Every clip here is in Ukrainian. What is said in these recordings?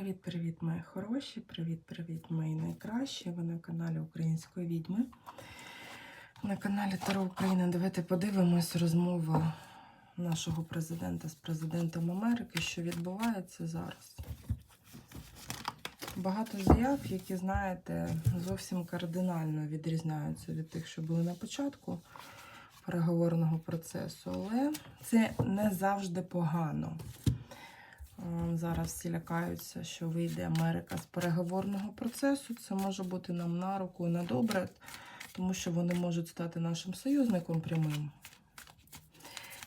Привіт-привіт, мої хороші! Привіт-привіт, мої найкращі! Ви на каналі Української відьми. На каналі Таро Україна. Давайте подивимось розмову нашого президента з президентом Америки, що відбувається зараз. Багато заяв, які, знаєте, зовсім кардинально відрізняються від тих, що були на початку переговорного процесу, але це не завжди погано. Зараз всі лякаються, що вийде Америка з переговорного процесу. Це може бути нам на руку і на добре, тому що вони можуть стати нашим союзником прямим.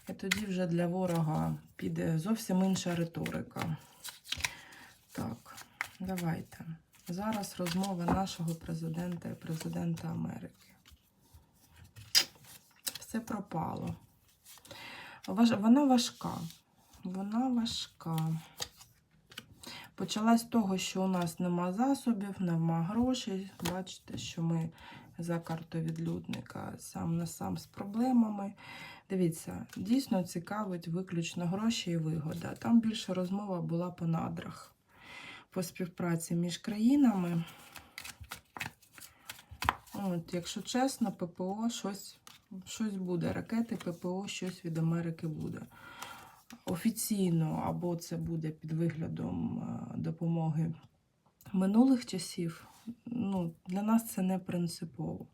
І тоді вже для ворога піде зовсім інша риторика. Так, давайте. Зараз розмова нашого президента і президента Америки. Все пропало. Вона важка. Вона важка. Почалась з того, що у нас нема засобів, нема грошей. Бачите, що ми за картою відлюдника сам на сам з проблемами. Дивіться, дійсно цікавить виключно гроші і вигода. Там більше розмова була по надрах, по співпраці між країнами. От, якщо чесно, ППО щось, щось буде. Ракети ППО щось від Америки буде офіційно, або це буде під виглядом е, допомоги минулих часів, ну, для нас це не принципово.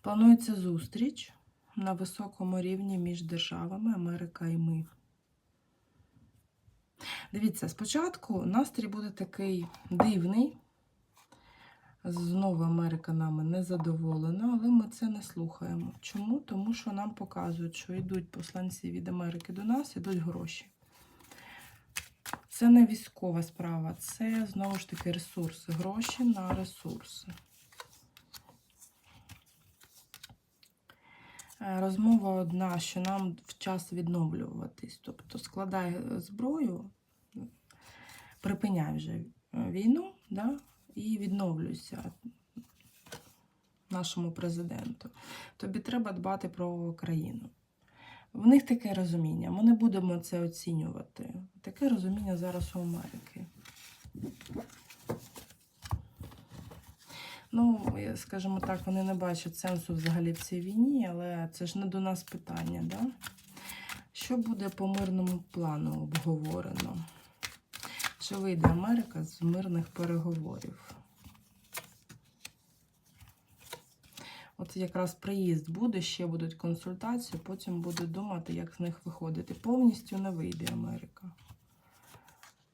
Планується зустріч на високому рівні між державами Америка і ми. Дивіться, спочатку настрій буде такий дивний. Знову Америка нами не задоволена, але ми це не слухаємо. Чому? Тому що нам показують, що йдуть посланці від Америки до нас, йдуть гроші. Це не військова справа, це знову ж таки ресурси. Гроші на ресурси. Е, Розмова одна, що нам в час відновлюватись. Тобто складай зброю, припиняй вже війну, да? І відновлюйся нашому президенту. Тобі треба дбати про країну. В них таке розуміння. Ми не будемо це оцінювати. Таке розуміння зараз у Америки. Ну, скажімо так, вони не бачать сенсу взагалі в цій війні, але це ж не до нас питання, да? Що буде по мирному плану обговорено? Чи вийде Америка з мирних переговорів? От якраз приїзд буде, ще будуть консультації, потім будуть думати, як з них виходити. Повністю не вийде Америка.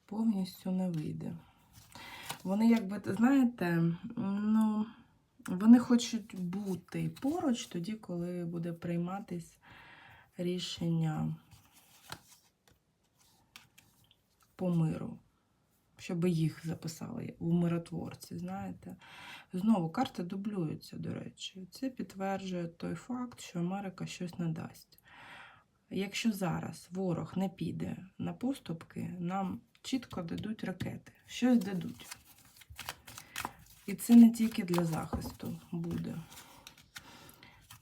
Повністю не вийде. Вони, якби, знаєте, ну, вони хочуть бути поруч тоді, коли буде прийматись рішення по миру щоб їх записали у миротворці, знаєте. Знову карти дублюються, до речі. Це підтверджує той факт, що Америка щось надасть. Якщо зараз ворог не піде на поступки, нам чітко дадуть ракети, щось дадуть. І це не тільки для захисту буде.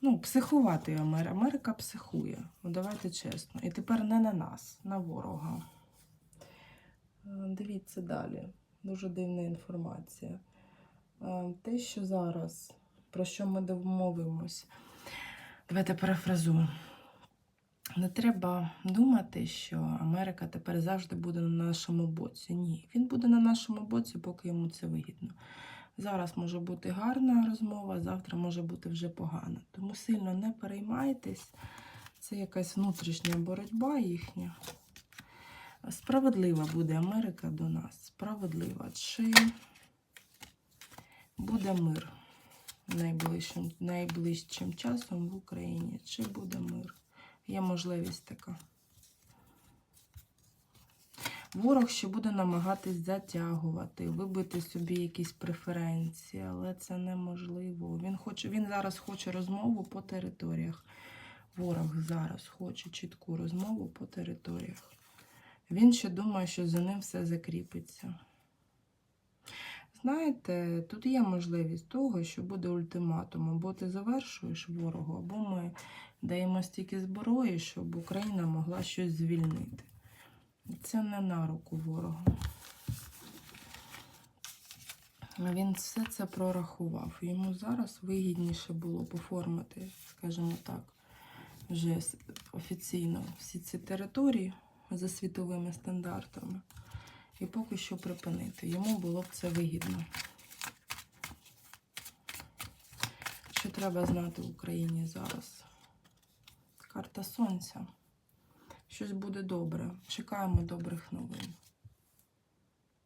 Ну, психувати Америка. Психує. Ну, давайте чесно. І тепер не на нас, на ворога. Е, Дивіться далі. Дуже дивна інформація. Е, Те, що зараз, про що ми домовимось. Давайте перефразую. Не треба думати, що Америка тепер завжди буде на нашому боці. Ні, він буде на нашому боці, поки йому це вигідно. Зараз може бути гарна розмова, завтра може бути вже погана. Тому сильно не переймайтесь. Це якась внутрішня боротьба їхня. Справедлива буде Америка до нас. Справедлива. Чи буде мир найближчим, найближчим часом в Україні? Чи буде мир? Є можливість така. Ворог ще буде намагатись затягувати, вибити собі якісь преференції, але це неможливо. Він, хоче, він зараз хоче розмову по територіях. Ворог зараз хоче чітку розмову по територіях. Він ще думає, що за ним все закріпиться. Знаєте, тут є можливість того, що буде ультиматум, або ти завершуєш ворогу, або ми даємо стільки зброї, щоб Україна могла щось звільнити. Це не на руку ворогу. Він все це прорахував. Йому зараз вигідніше було б оформити, скажімо так, вже офіційно всі ці території за світовими стандартами. І поки що припинити. Йому було б це вигідно. Що треба знати в Україні зараз? Карта Сонця. Щось буде добре. Чекаємо добрих новин.